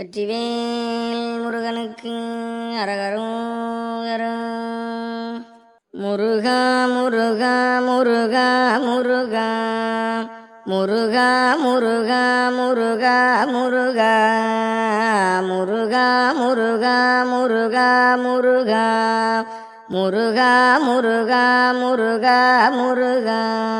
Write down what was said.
வெற்றிவேல் முருகனுக்கு அரகரும் முருகா முருகா முருகா முருகா. முருகா முருகா முருகா முருகா. முருகா முருகா முருகா முருகா. முருகா முருகா முருகா முருகா.